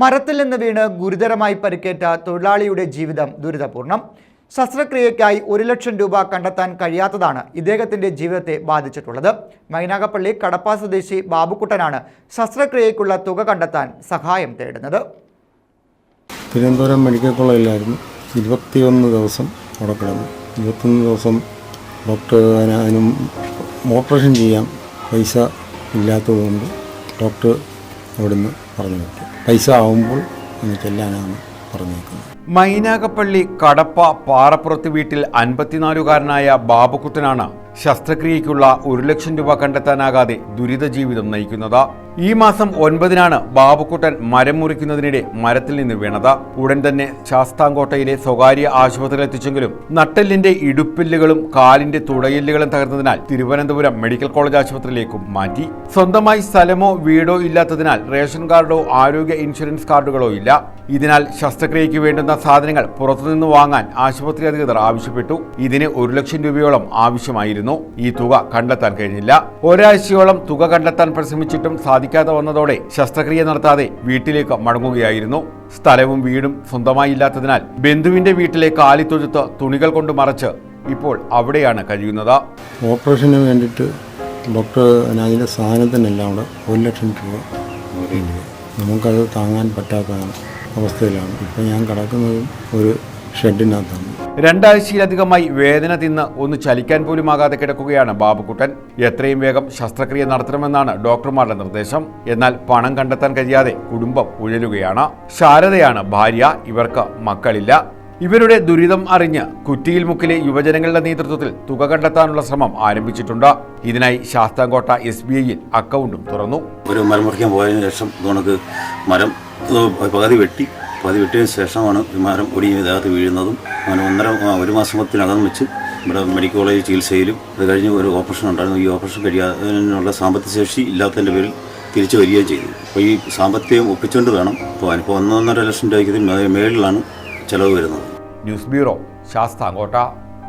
മരത്തിൽ നിന്ന് വീണ് ഗുരുതരമായി പരിക്കേറ്റ തൊഴിലാളിയുടെ ജീവിതം ദുരിതപൂർണം. ശസ്ത്രക്രിയയ്ക്കായി ഒരു ലക്ഷം രൂപ കണ്ടെത്താൻ കഴിയാത്തതാണ് ഇദ്ദേഹത്തിന്റെ ജീവിതത്തെ ബാധിച്ചിട്ടുള്ളത്. മൈനാഗപ്പള്ളി കടപ്പ സ്വദേശി ബാബുക്കുട്ടനാണ് ശസ്ത്രക്രിയയ്ക്കുള്ള തുക കണ്ടെത്താൻ സഹായം തേടുന്നത്. തിരുവനന്തപുരം മെഡിക്കൽ കോളേജിലായിരുന്നു ഇരുപത്തിയൊന്ന് ദിവസം അവിടെ കിടന്നു. ഇരുപത്തൊന്ന് ദിവസം ഡോക്ടർ അതിനും ഓപ്പറേഷൻ ചെയ്യാൻ പൈസ ഇല്ലാത്തതുകൊണ്ട് ഡോക്ടർ അവിടുന്ന് പറഞ്ഞു വെക്കും പൈസ ആവുമ്പോൾ ഒന്ന് ചെല്ലാനാണ് പറഞ്ഞേക്കുന്നത് മൈനാകപ്പള്ളി കടപ്പ പാറപ്പുറത്ത് വീട്ടിൽ അൻപത്തിനാലുകാരനായ ബാബുക്കുട്ടനാണ് ശസ്ത്രക്രിയയ്ക്കുള്ള ഒരു ലക്ഷം രൂപ കണ്ടെത്താനാകാതെ ദുരിത ജീവിതം നയിക്കുന്നത്. ഈ മാസം ഒൻപതിനാണ് ബാബുക്കുട്ടൻ മരം മുറിക്കുന്നതിനിടെ മരത്തിൽ നിന്ന് വീണത്. ഉടൻ തന്നെ ശാസ്താംകോട്ടയിലെ സ്വകാര്യ ആശുപത്രിയിൽ എത്തിച്ചെങ്കിലും നട്ടെല്ലിന്റെ ഇടുപ്പില്ലുകളും കാലിന്റെ തുടയില്ലുകളും തകർന്നതിനാൽ തിരുവനന്തപുരം മെഡിക്കൽ കോളേജ് ആശുപത്രിയിലേക്കും മാറ്റി. സ്വന്തമായി സ്ഥലമോ വീടോ ഇല്ലാത്തതിനാൽ റേഷൻ കാർഡോ ആരോഗ്യ ഇൻഷുറൻസ് കാർഡുകളോ ഇല്ല. ഇതിനാൽ ശസ്ത്രക്രിയയ്ക്ക് വേണ്ടുന്ന സാധനങ്ങൾ പുറത്തുനിന്ന് വാങ്ങാൻ ആശുപത്രി അധികൃതർ ആവശ്യപ്പെട്ടു. ഇതിന് ഒരു ലക്ഷം രൂപയോളം ആവശ്യമായിരുന്നു. ഈ തുക കണ്ടെത്താൻ കഴിഞ്ഞില്ല. ഒരാഴ്ചയോളം തുക കണ്ടെത്താൻ പരിശ്രമിച്ചിട്ടും സാധിക്കാതെ വന്നതോടെ ശസ്ത്രക്രിയ നടത്താതെ വീട്ടിലേക്ക് മടങ്ങുകയായിരുന്നു. സ്ഥലവും വീടും സ്വന്തമായി ഇല്ലാത്തതിനാൽ ബന്ധുവിന്റെ വീട്ടിലെ കാലിത്തൊഴുത്ത് തുണികൾ കൊണ്ട് മറച്ച് ഇപ്പോൾ അവിടെയാണ് കഴിയുന്നത്. ഓപ്പറേഷന് വേണ്ടിയിട്ട് ഡോക്ടർ അതിന്റെ സാധനത്തിനെല്ലാം കൂടെ ഒരു ലക്ഷം രൂപ. നമുക്കത് താങ്ങാൻ പറ്റാത്ത അവസ്ഥയിലാണ്. ഇപ്പം ഞാൻ കിടക്കുന്നത് ഒരു ഷെഡിനകത്താണ്. രണ്ടാഴ്ചയിലധികമായി വേദന തിന്ന് ഒന്ന് ചലിക്കാൻ പോലും ആകാതെ കിടക്കുകയാണ് ബാബുക്കുട്ടൻ. എത്രയും വേഗം ശസ്ത്രക്രിയ നടത്തണമെന്നാണ് ഡോക്ടർമാരുടെ നിർദ്ദേശം. എന്നാൽ പണം കണ്ടെത്താൻ കഴിയാതെ കുടുംബം ഉഴലുകയാണ്. ശാരദയാണ് ഭാര്യ ഇവർക്ക് മക്കളില്ല. ഇവരുടെ ദുരിതം അറിഞ്ഞ് കുറ്റിയിൽ മുക്കിലെ യുവജനങ്ങളുടെ നേതൃത്വത്തിൽ തുക കണ്ടെത്താനുള്ള ശ്രമം ആരംഭിച്ചിട്ടുണ്ട്. ഇതിനായി ശാസ്താംകോട്ട എസ് ബി ഐയിൽ അക്കൗണ്ടും തുറന്നു. ഒരു മരം മുറിക്കാൻ പോയതിനു ശേഷം നമുക്ക് മരം പകുതി വെട്ടി പകുതി വെട്ടിയതിന് ശേഷമാണ് വിമാനം ഒടിഞ്ഞ് ദേഹത്ത് വീഴുന്നതും അങ്ങനെ ഒന്നര ഒരു മാസത്തിനകം വെച്ച് ഇവിടെ മെഡിക്കൽ കോളേജ് ചികിത്സയിലും അത് കഴിഞ്ഞ് ഒരു ഓപ്പറേഷൻ ഉണ്ടായിരുന്നു. ഈ ഓപ്പറേഷൻ കഴിയാനുള്ള സാമ്പത്തിക ശേഷി ഇല്ലാത്തതിന്റെ പേരിൽ തിരിച്ചു വരികയും ചെയ്തു. അപ്പോൾ ഈ സാമ്പത്തികം ഒപ്പിച്ചുകൊണ്ട് വേണം പോകാൻ. ഇപ്പോൾ ഒന്നൊന്നര ലക്ഷം രൂപയ്ക്ക് മേളിലാണ് ചിലവ് വരുന്നത്. News bureau Sasthamkotta.